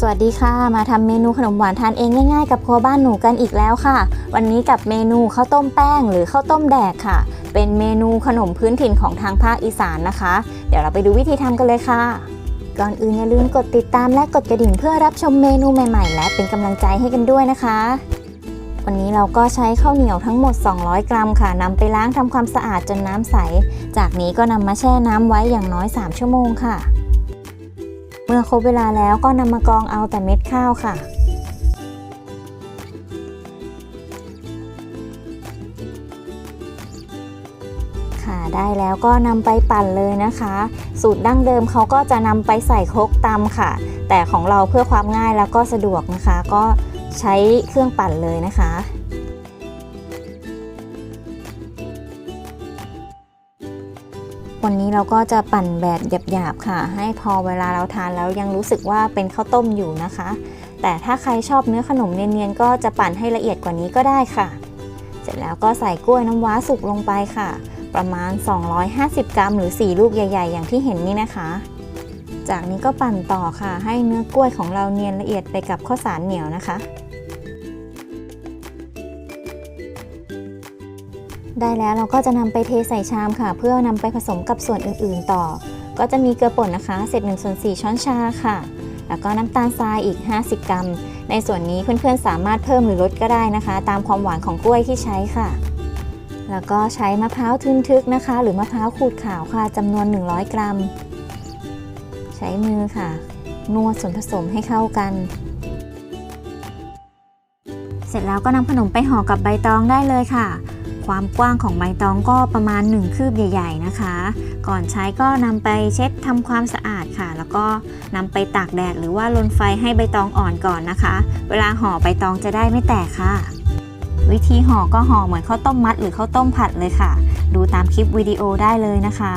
สวัสดีค่ะ มาทำเมนูขนมหวานทานเองง่ายๆ กับครัวบ้านหนูกันอีกแล้วค่ะ วันนี้กับเมนูข้าวต้มแป้งหรือข้าวต้มแดกค่ะ เป็นเมนูขนมพื้นถิ่นของทางภาคอีสานนะคะ เดี๋ยวเราไปดูวิธีทำกันเลยค่ะ ก่อนอื่นอย่าลืมกดติดตามและกดกระดิ่งเพื่อรับชมเมนูใหม่ๆ และเป็นกำลังใจให้กันด้วยนะคะ วันนี้เราก็ใช้ข้าวเหนียวทั้งหมด 200 กรัมค่ะนำไปล้างทำความสะอาดจนน้ำใส จากนี้ก็นำมาแช่น้ำไว้อย่างน้อย 3 ชั่วโมงค่ะ เมื่อครบเวลาแล้วก็นำมากรองเอาแต่เม็ดข้าวค่ะค่ะได้แล้วก็นำไปปั่นเลยนะคะ สูตรดั้งเดิมเขาก็จะนำไปใส่ครกตำค่ะ แต่ของเราเพื่อความง่ายแล้วก็สะดวกนะคะ ก็ใช้เครื่องปั่นเลยนะคะ วันนี้เราก็จะปั่นแบบหยาบๆค่ะ ให้พอเวลาเราทานแล้วยังรู้สึกว่าเป็นข้าวต้มอยู่นะคะ แต่ถ้าใครชอบเนื้อขนมเนียนๆก็จะปั่นให้ละเอียดกว่านี้ก็ได้ค่ะ เสร็จแล้วก็ใส่กล้วยน้ำว้าสุกลงไปค่ะ ประมาณ 250 กรัม หรือ 4 ลูกใหญ่ ๆ อย่างที่เห็นนี่นะคะ จากนี้ก็ปั่นต่อค่ะ ให้เนื้อกล้วยของเราเนียนละเอียดไปกับข้าวสารเหนียวนะคะ ได้แล้วเราก็จะนำไปเทใส่ชามค่ะ เพื่อนำไปผสมกับส่วนอื่นๆต่อ ก็จะมีเกลือป่นนะคะเศษ1ส่วน4ช้อนชาค่ะ แล้วก็น้ำตาลทรายอีก 50 กรัม ในส่วนนี้เพื่อนๆสามารถเพิ่มหรือลดก็ได้นะคะ ตามความหวานของกล้วยที่ใช้ค่ะ แล้วก็ใช้มะพร้าวทึนทึกนะคะ หรือมะพร้าวขูดขาวค่ะจำนวน 100 กรัม ใช้มือค่ะ นวดส่วนผสมให้เข้ากันเสร็จแล้วก็นำขนมไปห่อกับใบตองได้เลยค่ะ ความกว้างของใบตองก็ประมาณ 1 คืบใหญ่ ๆนะคะ ก่อนใช้ก็นำไปเช็ดทำความสะอาดค่ะ แล้วก็นำไปตากแดดหรือว่าลนไฟให้ใบตองอ่อนก่อนนะคะ เวลาห่อใบตองจะได้ไม่แตกค่ะ วิธีห่อก็ห่อเหมือนข้าวต้มมัดหรือข้าวต้มผัดเลยค่ะ ดูตามคลิปวิดีโอได้เลยนะคะ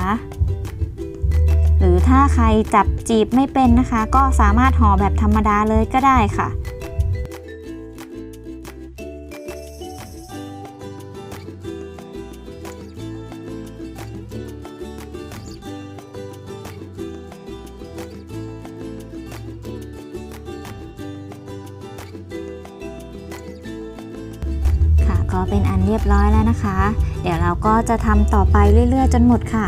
หรือถ้าใครจับจีบไม่เป็นนะคะ ก็สามารถห่อแบบธรรมดาเลยก็ได้ค่ะ เป็นอันเรียบร้อยแล้วนะคะ เดี๋ยวเราก็จะทำต่อไปเรื่อยๆ จนหมดค่ะ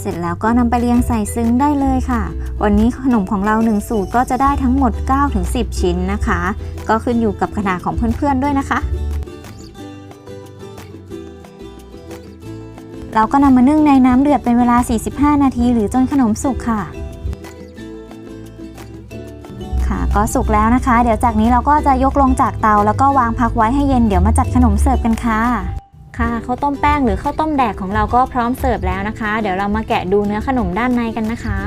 เสร็จแล้วก็นำไปเรียงใส่ซึ้งได้เลยค่ะ วันนี้ขนมของเรา 1 สูตรก็จะได้ทั้งหมด 9-10 ชิ้นนะคะ ก็ขึ้นอยู่กับขนาดของเพื่อนๆด้วยนะคะ เราก็นำมานึ่งในน้ำเดือดเป็นเวลา 45 นาที หรือจนขนมสุกค่ะ ค่ะ ก็สุกแล้วนะคะ เดี๋ยวจากนี้เราก็จะยกลงจากเตาแล้วก็วางพักไว้ให้เย็นเดี๋ยวมาจัดขนมเสิร์ฟกันค่ะ ค่ะข้าวต้มแป้งหรือข้าวต้มแดกของเราก็พร้อมเสิร์ฟแล้วนะคะ เดี๋ยวเรามาแกะดูเนื้อขนมด้านในกันนะคะ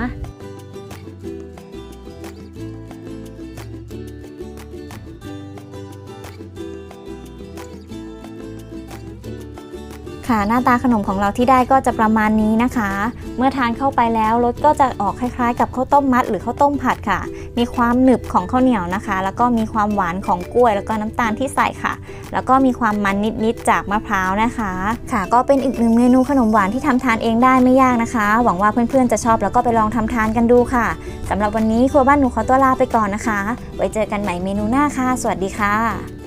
ค่ะหน้าตาขนมของเราที่ได้ก็จะประมาณนี้นะคะ เมื่อทานเข้าไปแล้วรสก็จะออกคล้ายๆ กับข้าวต้มมัด หรือข้าวต้มผัดค่ะ มีความหนึบของข้าวเหนียวนะคะ แล้วก็มีความหวานของกล้วย แล้วก็น้ำตาลที่ใส่ค่ะ แล้วก็มีความมันนิดๆจากมะพร้าวนะคะ ค่ะ ก็เป็นอีกหนึ่งเมนูขนมหวานที่ทำทานเองได้ไม่ยากนะคะ หวังว่าเพื่อนๆจะชอบแล้วก็ไปลองทำทานกันดูค่ะสำหรับวันนี้ครัวบ้านหนูขอตัวลาไปก่อนนะคะ ไว้เจอกันใหม่เมนูหน้าค่ะ สวัสดีค่ะ